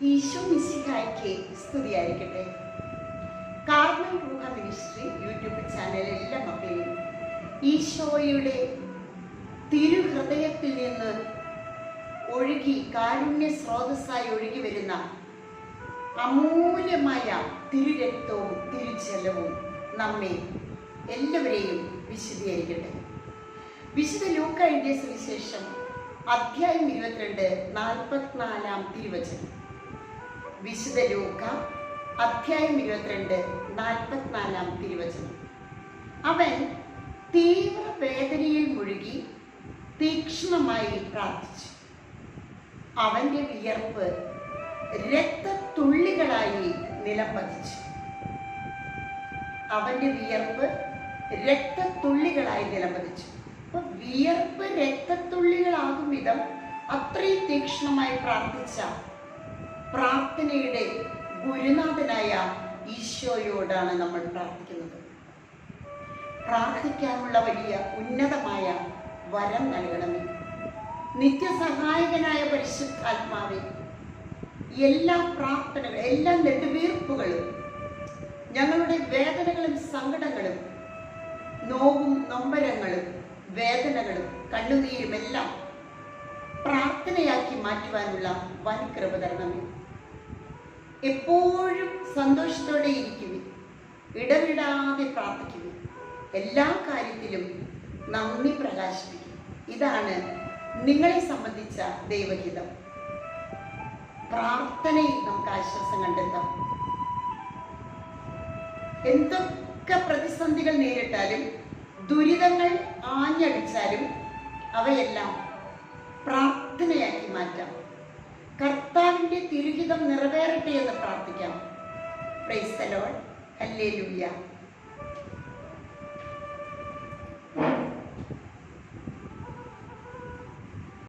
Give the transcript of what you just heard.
ഈശോ മിശിഹായ്ക്ക് സ്തുതിയായിരിക്കട്ടെ. കാർമൽ ഗുഹ മിനിസ്ട്രി യൂട്യൂബ് ചാനൽ എല്ലാ മക്കളെയും ഈശോയുടെ തിരുഹൃദയത്തിൽ നിന്ന് ഒഴുകി കാരുണ്യ സ്രോതസ്സായി ഒഴുകി വരുന്ന അമൂല്യമായ തിരുരക്തവും തിരുജലവും നമ്മെ എല്ലാവരെയും വിശദീകരിക്കട്ടെ വിശുദ്ധ ലൂക്ക സുവിശേഷം അധ്യായം ഇരുപത്തിരണ്ട് നാൽപ്പത്തിനാലാം തിരുവചനം. വിശുദ്ധ ലൂക്ക അധ്യായം ഇരുപത്തിരണ്ട് നാൽപ്പത്തിനാലാം തിരുവചനം. അവൻ തീവ്ര വേദനയിൽ മുഴുകി തീക്ഷ്ണമായി പ്രാർത്ഥിച്ചു. അവന്റെ വിയർപ്പ് രക്തത്തുള്ളികളായി നിലം പതിച്ചു അവന്റെ വിയർപ്പ് രക്തത്തുള്ളികളായി നിലം പതിച്ചു അപ്പൊ വിയർപ്പ് രക്തത്തുള്ളികളാകും വിധം അത്രയും തീക്ഷ്ണമായി പ്രാർത്ഥിച്ച പ്രാർത്ഥനയുടെ ഗുരുനാഥനായ ഈശോയോടാണ് നമ്മൾ പ്രാർത്ഥിക്കുന്നത്. പ്രാർത്ഥിക്കാനുള്ള വലിയ ഉന്നതമായ വരം നൽകണമേ. നിത്യസഹായകനായ പരിശുദ്ധാത്മാവെ എല്ലാ പ്രാർത്ഥനകളും എല്ലാ നെടുവീർപ്പുകളും ഞങ്ങളുടെ വേദനകളും സങ്കടങ്ങളും നോവും നൊമ്പരങ്ങളും വേദനകളും കണ്ണുനീരും എല്ലാം പ്രാർത്ഥനയാക്കി മാറ്റുവാനുള്ള വൻ കൃപ തരണമേ എപ്പോഴും സന്തോഷത്തോടെ ഇരിക്കുവിൻ. ഇടവിടാതെ പ്രാർത്ഥിക്കുവിൻ. എല്ലാ കാര്യത്തിലും നന്ദി പ്രകാശിപ്പിക്കും. ഇതാണ് നിങ്ങളെ സംബന്ധിച്ച ദൈവഹിതം. പ്രാർത്ഥനയിൽ നമുക്ക് ആശ്വാസം കണ്ടെത്താം. എന്തൊക്കെ പ്രതിസന്ധികൾ നേരിട്ടാലും ദുരിതങ്ങൾ ആഞ്ഞടിച്ചാലും അവയെല്ലാം പ്രാർത്ഥനയാക്കി മാറ്റാം. കർത്താവിന്റെ തിരുഹിതം നിറവേറട്ടെ എന്ന് പ്രാർത്ഥിക്കാം. പ്രൈസ് അല്ലേ ഹല്ലേലൂയ